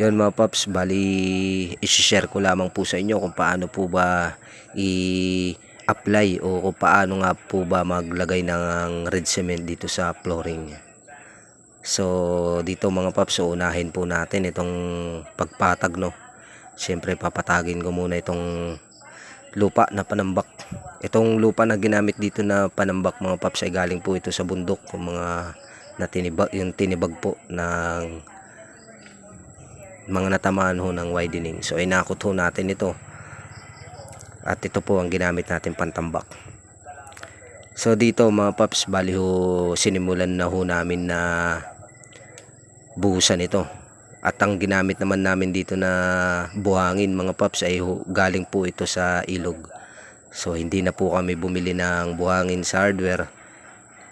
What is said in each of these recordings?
Yun mga paps, bali i-share ko lamang po sa inyo kung paano po ba i-apply o kung paano nga po ba maglagay ng red cement dito sa flooring. So dito mga paps, unahin po natin itong pagpatag no. Siyempre papatagin ko muna itong lupa na panambak. Itong lupa na ginamit dito na panambak mga paps ay galing po ito sa bundok, mga na tinibag, yung tinibag po ng mga natamaan ho ng widening. So inakot ho natin ito. At ito po ang ginamit natin pantambak. So dito mga paps, bali ho sinimulan na ho namin na buhusan ito. At ang ginamit naman namin dito na buhangin mga paps ay ho, galing po ito sa ilog. So hindi na po kami bumili ng buhangin sa hardware.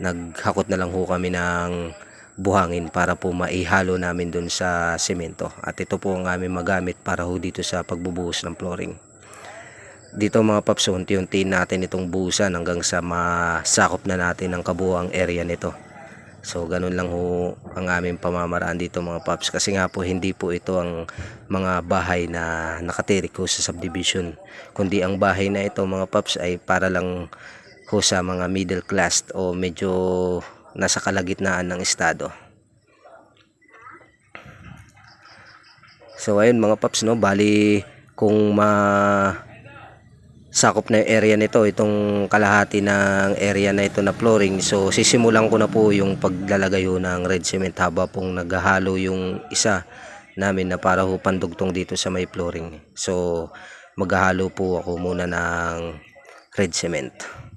Naghakot na lang ho kami ng buhangin para po maihalo namin dun sa semento. At ito po ang aming magamit para ho dito sa pagbubuhos ng flooring. Dito mga paps, unti-unti natin itong buhusan hanggang sa masakop na natin ang kabuang area nito. So ganun lang ho ang aming pamamaraan dito mga paps kasi nga po hindi po ito ang mga bahay na nakatirik ho sa subdivision kundi ang bahay na ito mga paps ay para lang ho sa mga middle class o medyo nasa kalagitnaan ng estado. So ayun mga paps no, bali kung ma sakop na yung area nito, itong kalahati ng area na ito na flooring. So sisimulan ko na po yung paglalagay ng red cement haba pong naghahalo yung isa namin na para ho pandugtong dito sa may flooring. So maghahalo po ako muna ng red cement.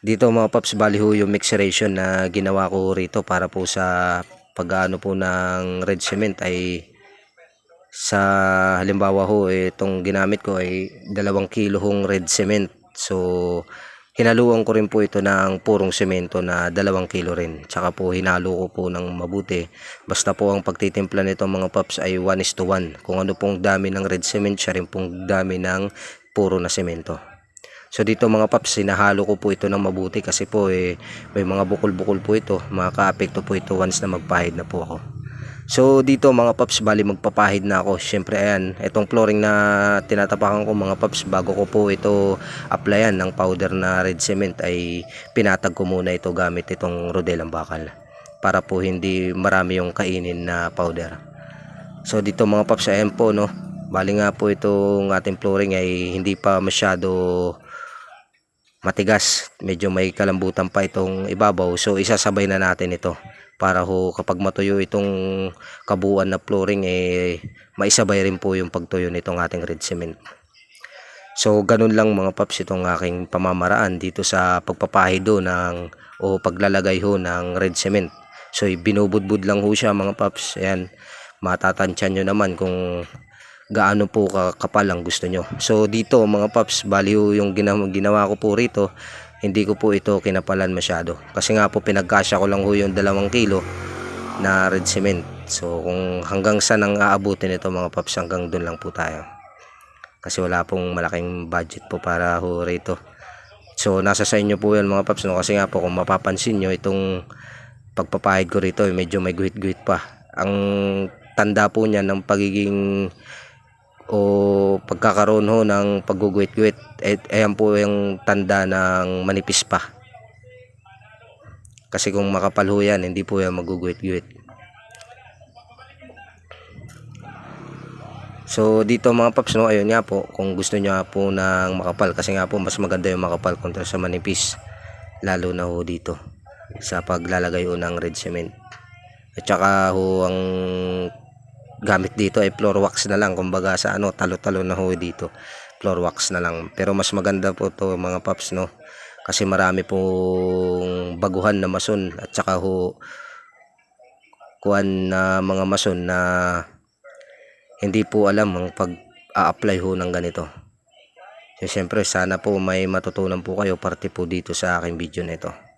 Dito mga paps, bali ho yung mixeration na ginawa ko rito para po sa pag-ano po ng red cement ay sa halimbawa ho itong ginamit ko ay dalawang kilo hong red cement. So hinaluan ko rin po ito ng purong semento na dalawang kilo rin. Tsaka po hinalo ko po ng mabuti. Basta po ang pagtitimpla nito mga paps ay 1 is to 1. Kung ano pong dami ng red cement, siya rin pong dami ng puro na semento. So dito mga paps, sinahalo ko po ito ng mabuti kasi po eh, may mga bukol-bukol po ito. Makaka-apekto po ito once na magpahid na po ako. So dito mga paps, bali magpapahid na ako. Syempre ayan, itong flooring na tinatapakan ko mga paps, bago ko po ito applyan ng powder na red cement ay pinatag ko muna ito gamit itong rodelang bakal. Para po hindi marami yung kainin na powder. So dito mga paps, ayan po no. Bali nga po itong ating flooring ay hindi pa masyado matigas. Medyo may kalambutan pa itong ibabaw. So isasabay na natin ito para ho kapag matuyo itong kabuuan na flooring eh maisabay rin po yung pagtuyo nitong ating red cement. So ganun lang mga paps itong aking pamamaraan dito sa pagpapahido ng o paglalagay ho ng red cement. So binubudbud lang ho siya mga paps. Ayan, matatansyan nyo naman kung gaano po kakapal ang gusto nyo. So dito mga paps, ho yung ginawa ko po rito, hindi ko po ito kinapalan masyado. Kasi nga po pinagkasya ko lang ho yung dalawang kilo na red cement. So kung hanggang saan ang aabutin ito mga paps, hanggang doon lang po tayo. Kasi wala pong malaking budget po para ho rito. So nasa sa inyo po yan mga paps. No? Kasi nga po kung mapapansin nyo itong pagpapahid ko rito, eh, medyo may guhit-guhit pa. Ang tanda po niya ng pagiging o pagkakaroon ho ng pagguguit-guit. Eh, ayan po yung tanda ng manipis pa. Kasi kung makapal ho yan hindi po yan maguguit-guit so dito mga paps no ayun nga po kung gusto nyo po ng makapal. Kasi nga po mas maganda yung makapal kontra sa manipis. Lalo na ho dito sa paglalagay ho ng red cement. At saka ho ang gamit dito ay floor wax na lang. Kumbaga sa ano talo-talo na ho dito. Floor wax na lang. Pero mas maganda po to mga paps no? Kasi marami pong baguhan na mason. At saka ho kuan na mga mason na hindi po alam ang pag a-apply ho ng ganito. So syempre sana po may matutunan po kayo parte po dito sa aking video nito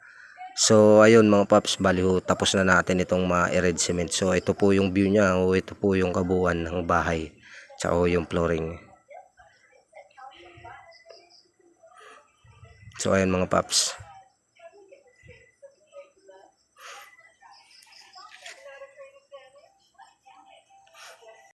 So ayun mga paps, bali tapos na natin itong mga red cement. So ito po yung view niya, o ito po yung kabuuan ng bahay, tsaka yung flooring. So ayun mga paps.